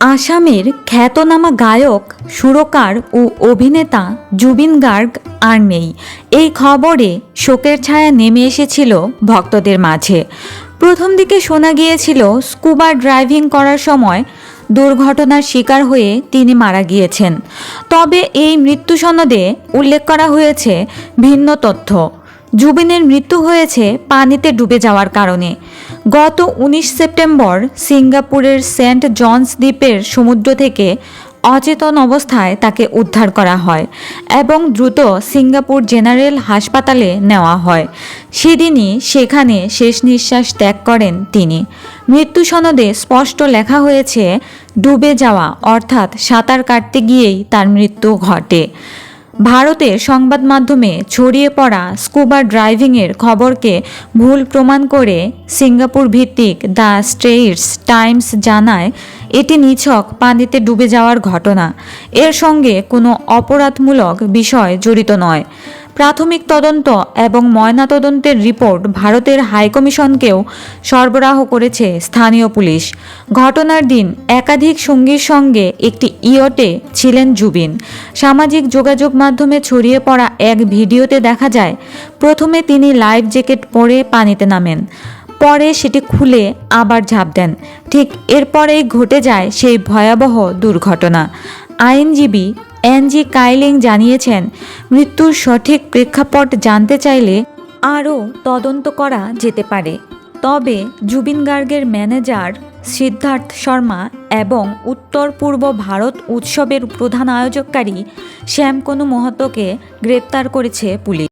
আসামের খ্যাতনামা গায়ক, সুরকার ও অভিনেতা জুবিন গার্গ আর নেই। এই খবরে শোকের ছায়া নেমে এসেছিল ভক্তদের মাঝে। প্রথম দিকে শোনা গিয়েছিল স্কুবা ড্রাইভিং করার সময় দুর্ঘটনার শিকার হয়ে তিনি মারা গিয়েছেন। তবে এই মৃত্যু সনদে উল্লেখ করা হয়েছে ভিন্ন তথ্য। জুবিনের মৃত্যু হয়েছে পানিতে ডুবে যাওয়ার কারণে। গত উনিশ সেপ্টেম্বর সিঙ্গাপুরের সেন্ট জনস দ্বীপের সমুদ্র থেকে অচেতন অবস্থায় তাকে উদ্ধার করা হয় এবং দ্রুত সিঙ্গাপুর জেনারেল হাসপাতালে নেওয়া হয়। সেদিনই সেখানে শেষ নিঃশ্বাস ত্যাগ করেন তিনি। মৃত্যু সনদে স্পষ্ট লেখা হয়েছে, ডুবে যাওয়া অর্থাৎ সাঁতার কাটতে গিয়েই তার মৃত্যু ঘটে। ভারতের সংবাদ মাধ্যমে ছড়িয়ে পড়া স্কুবা ড্রাইভিংয়ের খবরকে ভুল প্রমাণ করে সিঙ্গাপুর ভিত্তিক দ্য স্ট্রেইটস টাইমস জানায়, এটি নিছক পানিতে ডুবে যাওয়ার ঘটনা। এর সঙ্গে কোনো অপরাধমূলক বিষয় জড়িত নয়। প্রাথমিক তদন্ত এবং ময়নাতদন্তের রিপোর্ট ভারতের হাইকমিশনকেও সরবরাহ করেছে স্থানীয় পুলিশ। ঘটনার দিন একাধিক সঙ্গীর সঙ্গে একটি ইয়টে ছিলেন জুবিন। সামাজিক যোগাযোগ মাধ্যমে ছড়িয়ে পড়া এক ভিডিওতে দেখা যায়, প্রথমে তিনি লাইফ জ্যাকেট পরে পানিতে নামেন, পরে সেটি খুলে আবার ঝাঁপ দেন। ঠিক এরপরেই ঘটে যায় সেই ভয়াবহ দুর্ঘটনা। আইনজীবী এনজি কাইলিং জানিয়েছেন, মৃত্যুর সঠিক প্রেক্ষাপট জানতে চাইলে আরও তদন্ত করা যেতে পারে। তবে জুবিন গার্গের ম্যানেজার সিদ্ধার্থ শর্মা এবং উত্তর পূর্ব ভারত উৎসবের প্রধান আয়োজককারী শ্যামকনু মহতোকে গ্রেপ্তার করেছে পুলিশ।